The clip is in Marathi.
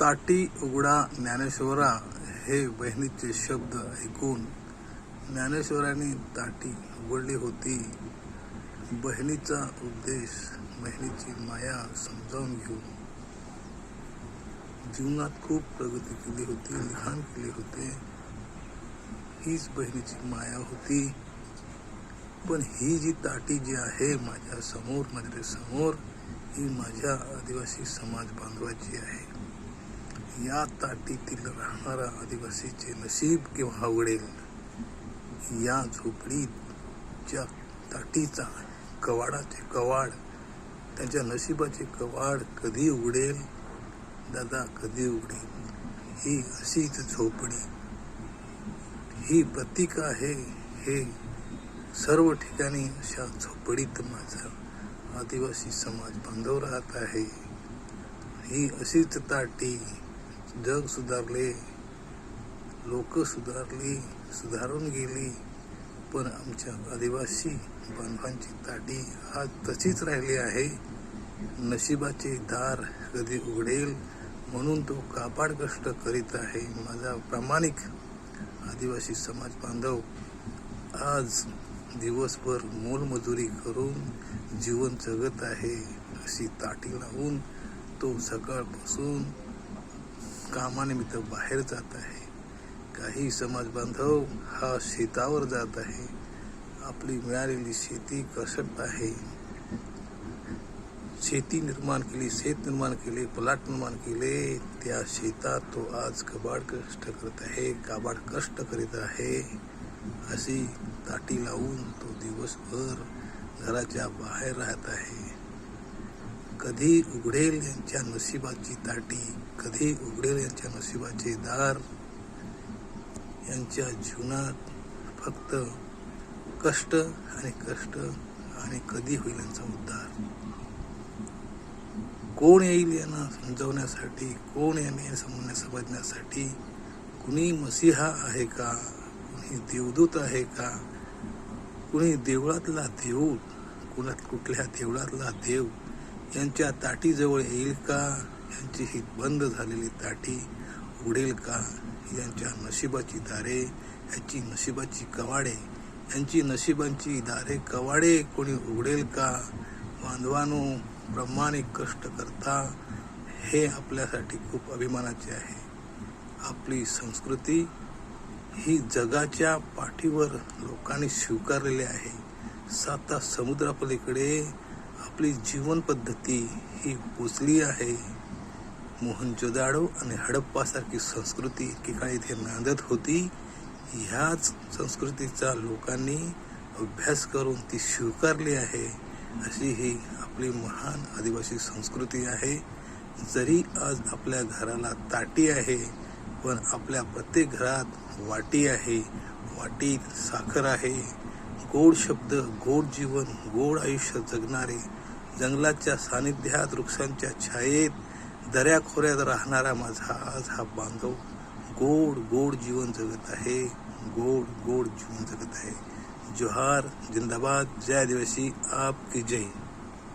ताटी उघडा ज्ञानेश्वरा हे बहिणीचे शब्द ऐकून ज्ञानेश्वरांनी ताटी उघडली होती. बहिणीचा उद्देश बहिणीची माया समजावून घेऊन जीवनात खूप प्रगती केली होती लिखाण केले होते. हीच बहिणीची माया होती. पण ही जी ताटी जी आहे माझ्यासमोर नजरेसमोर ही माझ्या आदिवासी समाज बांधवाची आहे. या ताटीतील राहणारा आदिवासीचे नशीब केव्हा आवडेल या झोपडीच्या ताटीचा कवाडाचे कवाड त्यांच्या नशिबाचे कवाड कधी उघडेल? दादा कधी उघडेल? ही अशीच झोपडी ही प्रतीक आहे हे सर्व ठिकाणी अशा झोपडीत माझा आदिवासी समाज बांधव राहत आहे. ही अशीच ताटी जग सुधारले लोक सुधारली सुधारून गेली पण आमच्या आदिवासी बांधवांची ताटी आज तशीच राहिली आहे. नशिबाचे दार कधी उघडेल म्हणून तो कापाड कष्ट करीत आहे. माझा प्रामाणिक आदिवासी समाज बांधव आज दिवसभर मोलमजुरी करून जीवन जगत आहे अशी ताटी लावून तो सकाळपासून कामानिमित्त बाहेर जात आहे. काही समाज बांधव हा शेतावर जात आहे. आपली मिळालेली शेती कसट आहे. शेती निर्माण केली शेत निर्माण केले प्लॉट निर्माण केले त्या शेतात तो आज कबाड कष्ट करत आहे काबाड कष्ट करीत आहे. अशी ताटी लावून तो दिवसभर घराच्या बाहेर राहत आहे. कधी उघडेल यांच्या नशिबाची ताटी कधी उघडेल यांच्या नशिबाचे दार. यांच्या जीवनात फक्त कष्ट आणि कष्ट आणि कधी होईल यांचा उद्धार. कोण येईल यांना समजवण्यासाठी कोण यांनी समजण्या समजण्यासाठी? कुणी मसीहा आहे का? कुणी देवदूत आहे का? कुणी देवळातला देव? कुणात कुठल्या देवळातला देव? यांच्या ताटीजवळ येईल का? यांची ही बंद झालेली ताटी उघडेल का? यांच्या नशिबाची दारे यांची नशिबाची कवाडे यांची नशिबांची दारे कवाडे कोणी उघडेल का? बांधवानो प्रमाणिक कष्ट करता हे आपल्यासाठी खूप अभिमानाचे आहे. आपली संस्कृती ही जगाच्या पाठीवर लोकांनी स्वीकारलेली आहे. साता समुद्रापलीकडे आपली जीवनपद्धती ही पोचली आहे. मोहनजोदाडो आणि हडप्पासारखी संस्कृती एकेकाळी इथे नांदत होती ह्याच संस्कृतीचा लोकांनी अभ्यास करून ती स्वीकारली आहे. अशी ही आपली महान आदिवासी संस्कृती आहे. जरी आज आपल्या घराला ताटी आहे पण आपल्या प्रत्येक घरात वाटी आहे. वाटीत साखर आहे. गोड शब्द गोड जीवन गोड आयुष्य जगणारे जंगलाच्या सानिध्यात वृक्षांच्या छायेत दऱ्याखोऱ्यात राहणारा माझा आज हा बांधव गोड गोड जीवन जगत आहे. गोड गोड जीवन जगत आहे. जोहार, जिंदाबाद. जय आदिवासी. आपकी जय.